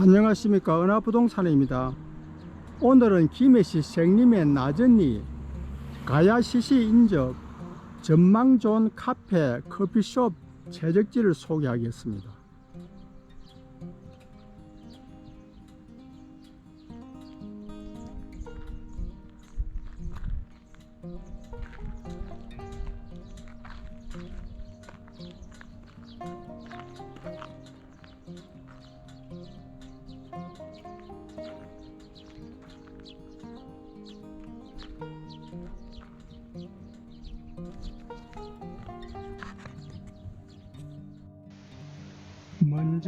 안녕하십니까. 은하부동산입니다. 오늘은 김해시 생림의 나전리 가야시시 인접 전망 좋은 카페 커피숍 채적지를 소개하겠습니다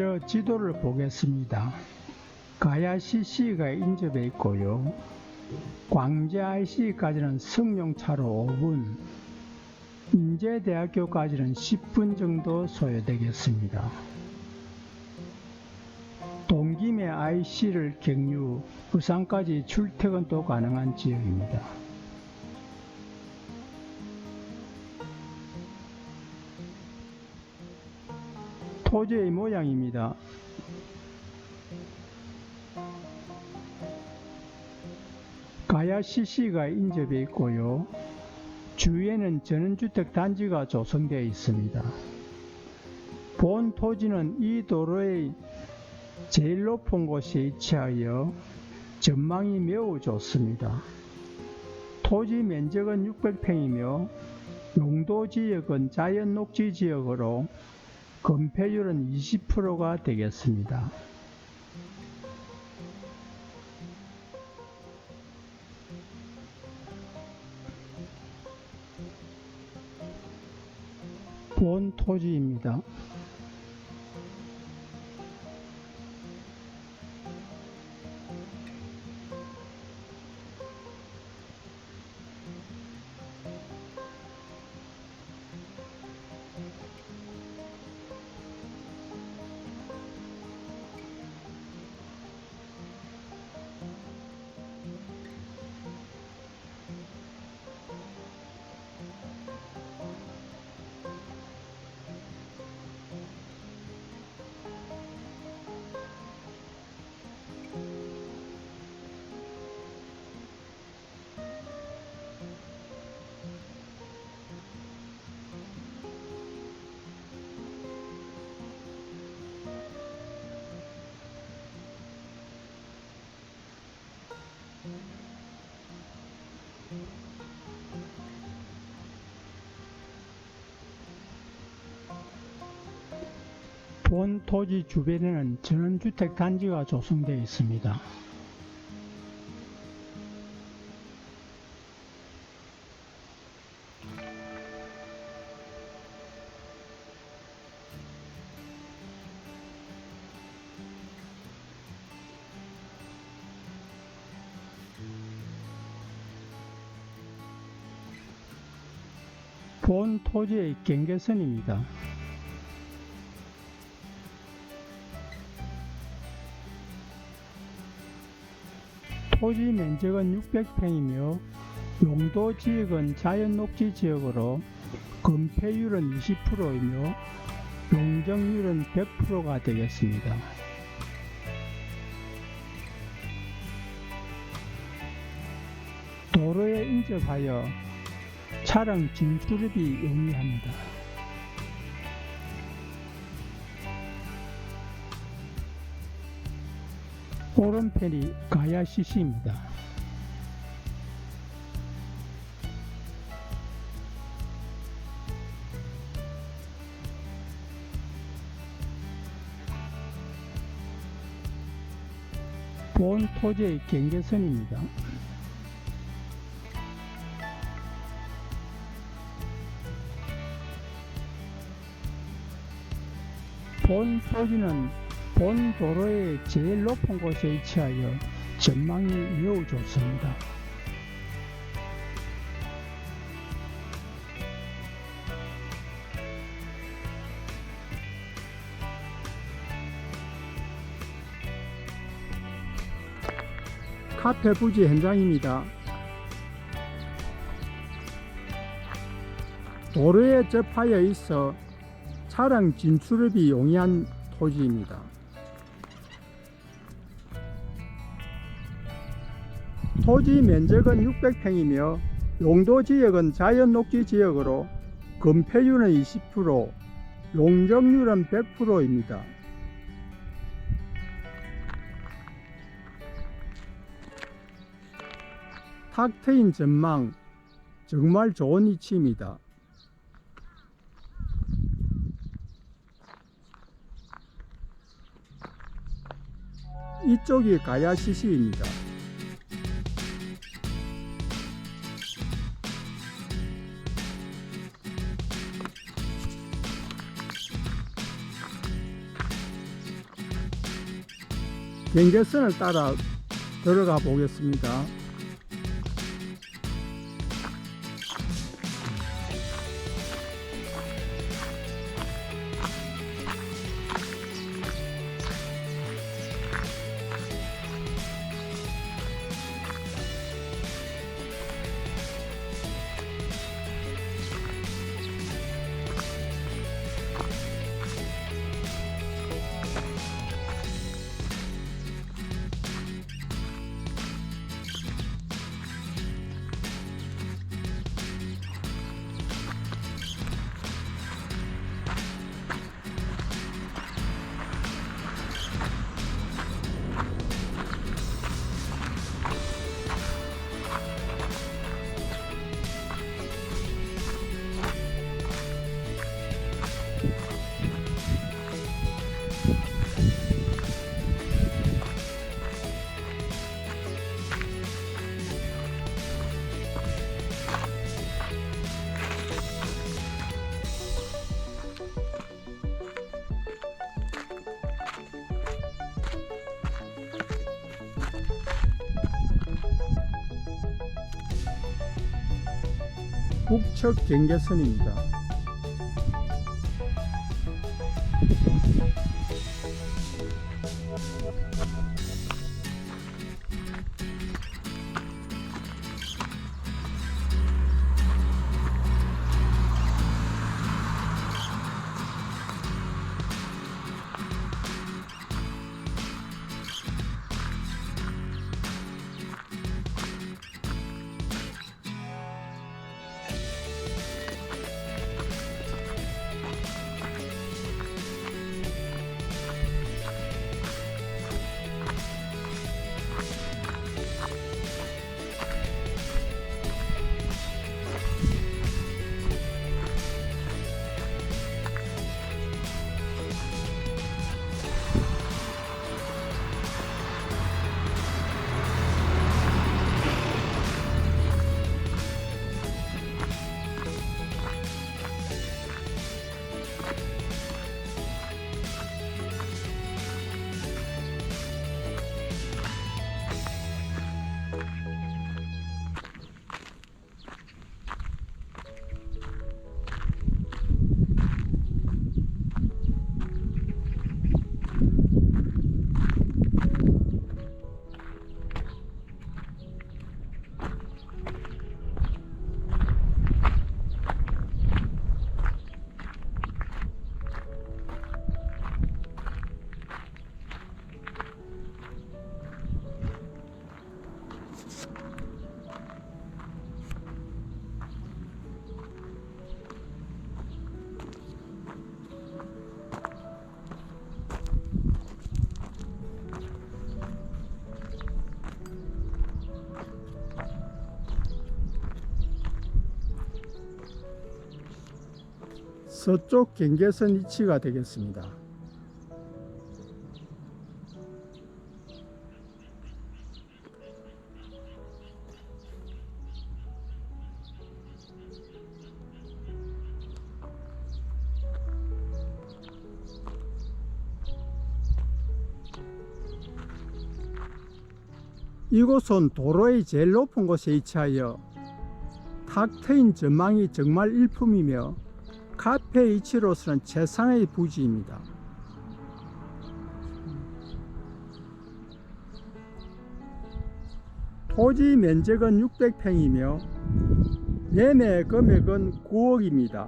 먼저 지도를 보겠습니다. 가야시시가 인접해 있고요. 광주 IC까지는 승용차로 5분, 인제대학교까지는 10분 정도 소요되겠습니다. 동김의 IC를 경유, 부산까지 출퇴근도 가능한 지역입니다. 토지의 모양입니다. 가야시시가 인접해 있고요. 주위에는 전원주택 단지가 조성되어 있습니다. 본 토지는 이 도로의 제일 높은 곳에 위치하여 전망이 매우 좋습니다. 토지 면적은 600평이며 용도 지역은 자연 녹지 지역으로 건폐율은 20%가 되겠습니다. 본 토지입니다. 본 토지 주변에는 전원주택 단지가 조성되어 있습니다. 본 토지의 경계선입니다. 토지 면적은 600평이며 용도 지역은 자연 녹지 지역으로 건폐율은 20%이며 용적률은 100%가 되겠습니다. 도로에 인접하여 차량 진출입이 용이합니다. 오른편이 가야시시입니다. 본 토지의 경계선입니다. 본 토지는 본 도로의 제일 높은 곳에 위치하여 전망이 매우 좋습니다. 카페 부지 현장입니다. 도로에 접하여 있어 차량 진출업이 용이한 토지입니다. 토지 면적은 600평이며 용도 지역은 자연 녹지 지역으로 건폐율은 20%, 용적률은 100%입니다. 탁 트인 전망 정말 좋은 위치입니다. 이쪽이 가야시시입니다. 경계선을 따라 들어가 보겠습니다. 북측 경계선입니다. 서쪽 경계선 위치가 되겠습니다. 이곳은 도로의 제일 높은 곳에 위치하여 탁 트인 전망이 정말 일품이며 카페 이치로서는 재산의 부지입니다. 토지 면적은 600평이며 매매 금액은 9억입니다.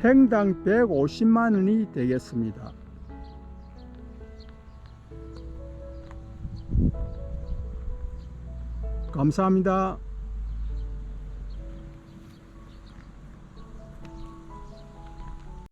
평당 150만원이 되겠습니다. 감사합니다.